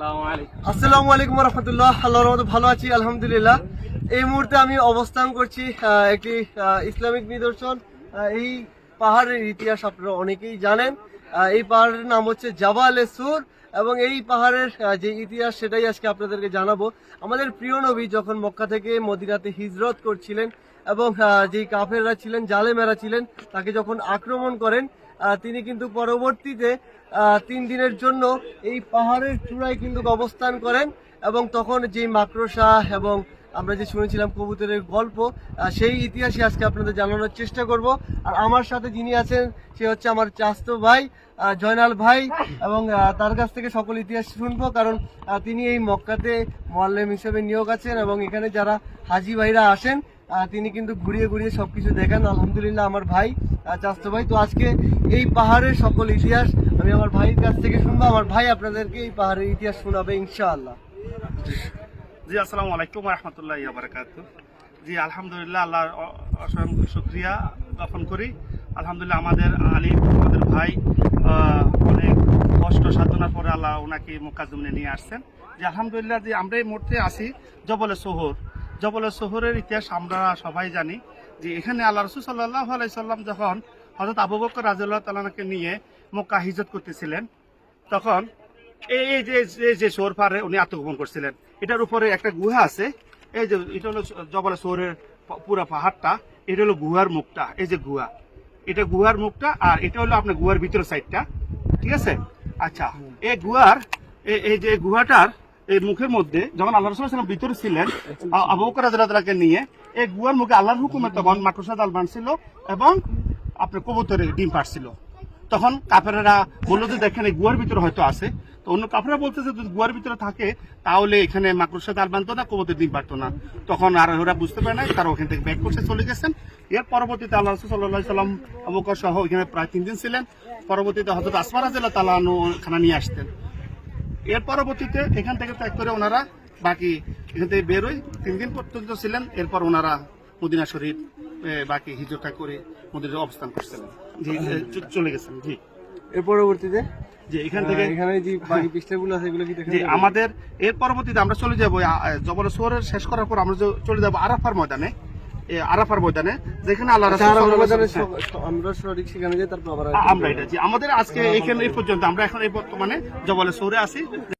আসসালামু আলাইকুম। রহমতুল্লাহ আল্লাহর রহমতে ভালো আছি, আলহামদুলিল্লাহ। এই মুহূর্তে আমি অবস্থান করছি একটি ইসলামিক নিদর্শন এই পাহাড়ের ইতিহাস আপনারা অনেকেই জানেন। এই পাহাড়ের নাম হচ্ছে জাবাল সুর, এবং এই পাহাড়ের যে ইতিহাস সেটাই আজকে আপনাদেরকে জানাব। আমাদের প্রিয় নবী যখন মক্কা থেকে মদিনাতে হিজরত করছিলেন, এবং যেই কাফেররা ছিলেন, জালেমেরা ছিলেন, তাকে যখন আক্রমণ করেন তিনি কিন্তু পরবর্তীতে তিন দিনের জন্য এই পাহাড়ের চূড়ায় কিন্তু অবস্থান করেন এবং তখন যে মাকড়সা এবং আমরা যে শুনেছিলাম কবুতরের গল্প সেই ইতিহাসে আজকে আপনাদের জানানোর চেষ্টা করব। আর আমার সাথে যিনি আছেন, সে হচ্ছে আমার চাস্তো ভাই জয়নাল ভাই, এবং তার কাছ থেকে সকল ইতিহাস শুনব, কারণ তিনি এই মক্কাতে মোয়াল্লেম হিসেবে নিয়োগ আছেন এবং এখানে যারা হাজি ভাইরা আসেন তিনি কিন্তু ঘুরিয়ে ঘুরিয়ে সবকিছু দেখান। আলহামদুলিল্লাহ আমার ভাই চাস্তো ভাই। তো আজকে এই পাহাড়ের সকল ইতিহাস আমি আমার ভাইয়ের কাছ থেকে শুনব। আমার ভাই আপনাদেরকে এই পাহাড়ের ইতিহাস শোনাবে ইনশাআল্লাহ। জি, আসসালামু আলাইকুম রহমতুল্লাহ বারকাত জি, আলহামদুলিল্লাহ, আল্লাহর অ- অসংখ্য শুক্রিয়া জ্ঞাপন করি। আলহামদুলিল্লাহ, আমাদের আলিম, আমাদের ভাই অনেক কষ্ট সাধনার পরে আল্লাহ ওনাকে মোকাজুমনে নিয়ে আসছেন। যে আলহামদুলিল্লাহ যে আমরা এই মুহূর্তে আসি জবলে শহর জবলে শহরের ইতিহাস আমরা সবাই জানি যে এখানে আল্লাহ রসুল সাল্লাহ আলাইসাল্লাম যখন হজরত আবু বকর রাজুল্লাহ তালাকে নিয়ে মক্কা হিজত করতেছিলেন, তখন এই যে যে শোর পারে উনি আত্মগোপন করছিলেন। এটার উপরে একটা গুহা আছে, এই যে, এটা হলো জবলে শহরের পুরা পাহাড়টা, এটা হলো গুহার মুখটা, এই যে গুহা। এটা গুহার মুখটা আর এটা হলো আপনার গুহার ভিতরের সাইডটা ঠিক আছে? আচ্ছা এই গুহার এই যে গুহাটার এই মুখের মধ্যে, যখন আল্লাহ রসুল্লাহ ভিতরে ছিলেন আবু বকর নিয়ে, এই গুয়ার মুখে আল্লাহর হুকুমে তখন মাকড়সা জাল বানছিল এবং আপনার কবুতরের ডিম পাড়ছিল। তখন কাফেরেরা বলল যে, দেখেন, এই গুয়ার ভিতরে হয়তো আছে। তো অন্য কাফেরা বলতেছে, যদি গুয়ার ভিতরে থাকে, তাহলে এখানে মাকড়সা দাল বানতো না, কবুতর ডিম পারতো না। তখন আর ওরা বুঝতে পারে না তারা ওখান থেকে ব্যাক করছে চলে গেছেন। এর পরবর্তীতে আল্লাহ রসুল সাল্লাম আবুকর সহ এখানে প্রায় তিন দিন ছিলেন। পরবর্তীতে হজরত আসমার রাজিল্লাহ তালা খানা নিয়ে আসতেন। এর পরবর্তীতে এখান থেকে ত্যাগ করে ওনারা বাকি এখান থেকে বেরোয়। তিন দিন পর্যন্ত ছিলেন এরপর ওনারা মদিনা শরীফ বাকি হিজরটা করে মদিনা অবস্থান করছিলেন। জি চলে গেছেন জি। এর পরবর্তীতে? যে এখান থেকে এখানে যে বাকি পৃষ্ঠাগুলো আছে এগুলো কি দেখেন আমাদের এর পরবর্তীতে আমরা চলে যাব জবল সোহরের শেষ করার পর আমরা চলে যাব আরাফার ময়দানে। আরাফার ময়দানে যেখানে আল্লাহ আচ্ছা, আমরা সঠিক সেখানে যাই তারপর আমরা এটা আমাদের আজকে এখানে এই পর্যন্ত আমরা এখন এই বর্তমানে জবলে সৌরে আছি।